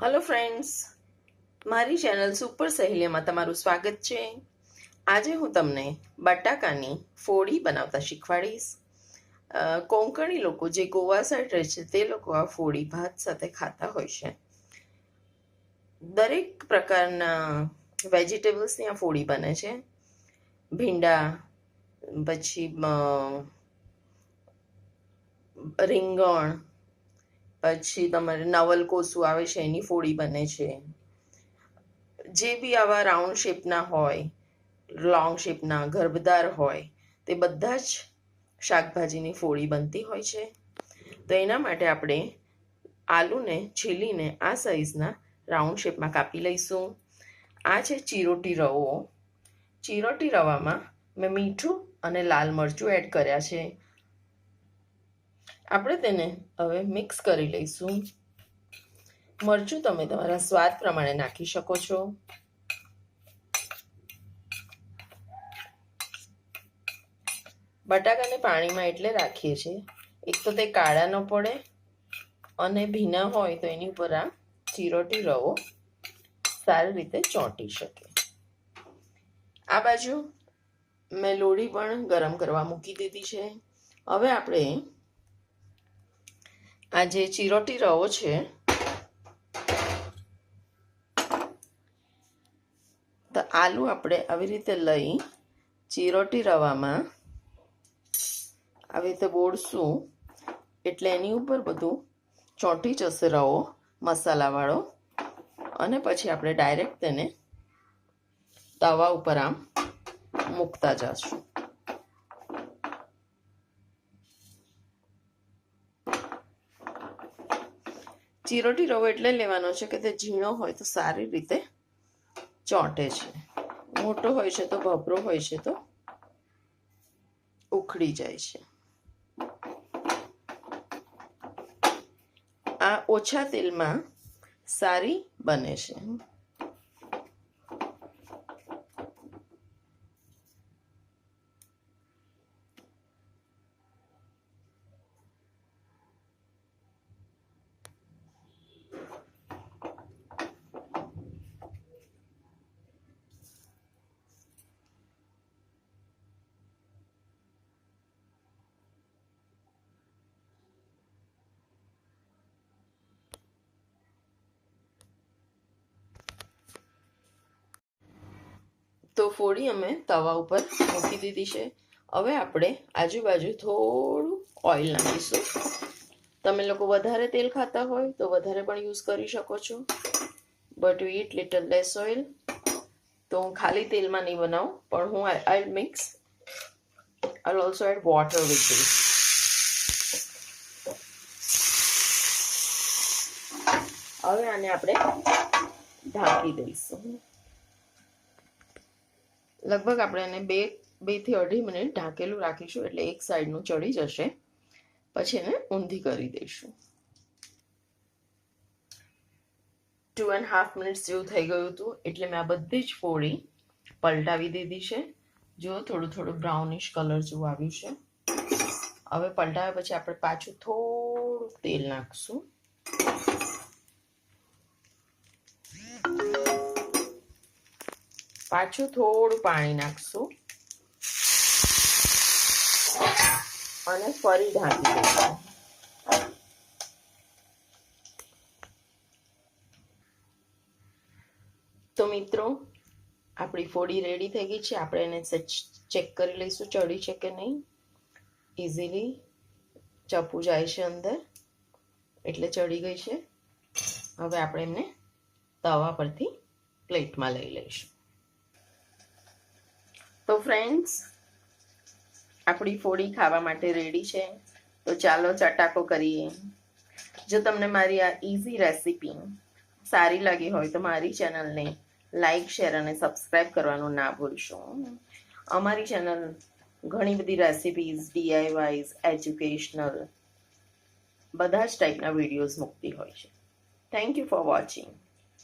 Hello friends મારી channel super સહેલીમાં તમારું સ્વાગત છે. આજે હું તમને બટાકાની ફોડી બનાવતા શીખવાડીશ. કોંકણી લોકો જે ગોવા સાઈડ રહે છે, તે લોકો આ ફોડી ભાત સાથે ખાતા હોય છે. દરેક પ્રકારના વેજીટેબલ્સની આ ફોડી બને છે. ભીંડા, પછી રીંગણ પછી તમારે નવલ કોસું આવે છે, એની ફોડી બને છે. જે બી આવા રાઉન્ડ શેપના હોય, લોંગ શેપના ગર્ભદાર હોય, તે બધા જ શાકભાજીની ફોડી બનતી હોય છે. તો એના માટે આપણે આલુને, છીલીને આ સાઈઝના રાઉન્ડ શેપમાં કાપી લઈશું. આ છે ચીરોટી રવો. ચીરોટી રવામાં મેં મીઠું અને લાલ મરચું એડ કર્યા છે. આપણે તેને હવે મિક્સ કરી લઈશું. મરચું તમે તમારા સ્વાદ પ્રમાણે નાખી શકો છો. બટાકાને પાણીમાં એટલે રાખીએ છીએ. એક તો તે કાળા ન પડે અને ભીના હોય તો એની ઉપર આ ચીરોટી રવો સારી રીતે ચોંટી શકે. આ બાજુ મેં લોળી પણ ગરમ કરવા મૂકી દીધી છે. હવે આપણે આ જે ચીરોટી રવો છે, તો આલુ આપણે આવી રીતે લઈ ચીરોટી રવામાં આવી રીતે બોળશું, એટલે એની ઉપર બધું ચોંટી જશે રવો, મસાલાવાળો. અને પછી આપણે ડાયરેક્ટ તેને તવા ઉપર આમ મૂકતા જશું. ચીરોટી રવો એટલે લેવાનો છે કે તે ઝીણો હોય તો સારી રીતે ચોંટે છે. મોટો હોય છે તો ભભરો હોય છે તો ઉખડી જાય છે. આ ઓછા તેલમાં સારી બને છે. તો ફોડી અમે તવા ઉપર મૂકી દીધી છે. હવે આપણે આજુબાજુ થોડું ઓઇલ નાખીશું. તમે લોકો વધારે તેલ ખાતા હોય તો વધારે પણ યુઝ કરી શકો છો. But you it little less oil. તો હું ખાલી તેલમાં નહીં બનાવું, પણ હું I mix. I also add water with this હવે આને આપણે ઢાંકી દઈશું. લગભગ આપણે એને બે બેથી અઢી મિનિટ ઢાંકેલું રાખીશું એટલે એક સાઈડનું ચડી જશે. પછી એને ઊંધી કરી દઈશું. ટુ એન્ડ હાફ મિનિટ્સ જેવું થઈ ગયું હતું, એટલે મેં આ બધી જ ફોડી પલટાવી દીધી છે. જો થોડું થોડું બ્રાઉનિશ કલર જેવું આવ્યું છે. હવે પલટાવ્યા પછી આપણે પાછું થોડું તેલ નાખશું. પાછું થોડું પાણી નાખશું. અને ફરી ઢાંકી દઈશું. તો મિત્રો, આપણી ફોડી રેડી થઈ ગઈ છે. આપણે એને ચેક કરી લઈશું, ચડી છે કે નહીં. ઇઝીલી ચપ્પુ જાય છે અંદર. એટલે ચડી ગઈ છે. હવે આપણે એમને તવા પરથી પ્લેટમાં લઈ લઈશું. તો ફ્રેન્ડ્સ આપણી ફોડી ખાવા માટે રેડી છે. તો ચાલો ચટાકો કરીએ. જો તમને મારી આ ઇઝી રેસીપી સારી લાગી હોય તો મારી ચેનલને લાઇક શેર અને સબસ્ક્રાઈબ કરવાનું ના ભૂલશો. અમારી ચેનલ ઘણી બધી રેસિપીઝ ડીઆઈવાઈઝ એજ્યુકેશનલ બધા જ ટાઈપના વિડીયોઝ મૂકતી હોય છે. Thank you for watching